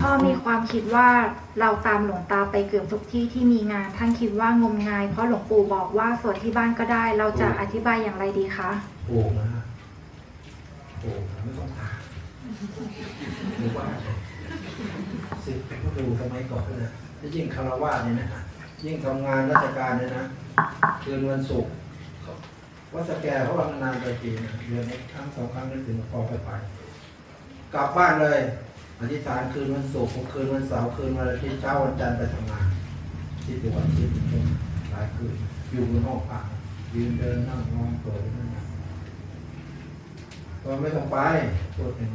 พ่อมีความคิดว่าเราตามหลวงตาไปเกือบทุกที่ที่มีงาน ท่านคิดว่างมงาย เพราะหลวงปู่บอกว่าสวดที่บ้านก็ได้ เราจะอธิบายอย่างไรดีคะโอ่งนะฮะโอ่งไม่ต้องถามหรือว่าสิบก็ดูสมัยก่อนนะถ้ายิ่งคารวะเนี่ยนะยิ่งทำงานราชการเนี่ยนะคืนวันศุกร์วัดสแกเขาวันนานไปทีนะเดือนนี้ครั้งสองครั้งนึกถึงพอไปไปกลับบ้านเลย อธิษฐานคืนวันศุกร์คืนวันเสาร์คืนวันอาทิตย์เช้าวันจันทร์ไปทำงานที่ตัววันอาทิตย์หลายคืนอยู่บนห้องพักยืนเดินนั่งนอนเปิดนั่นนะก็ไม่ต้องไปปวดเอง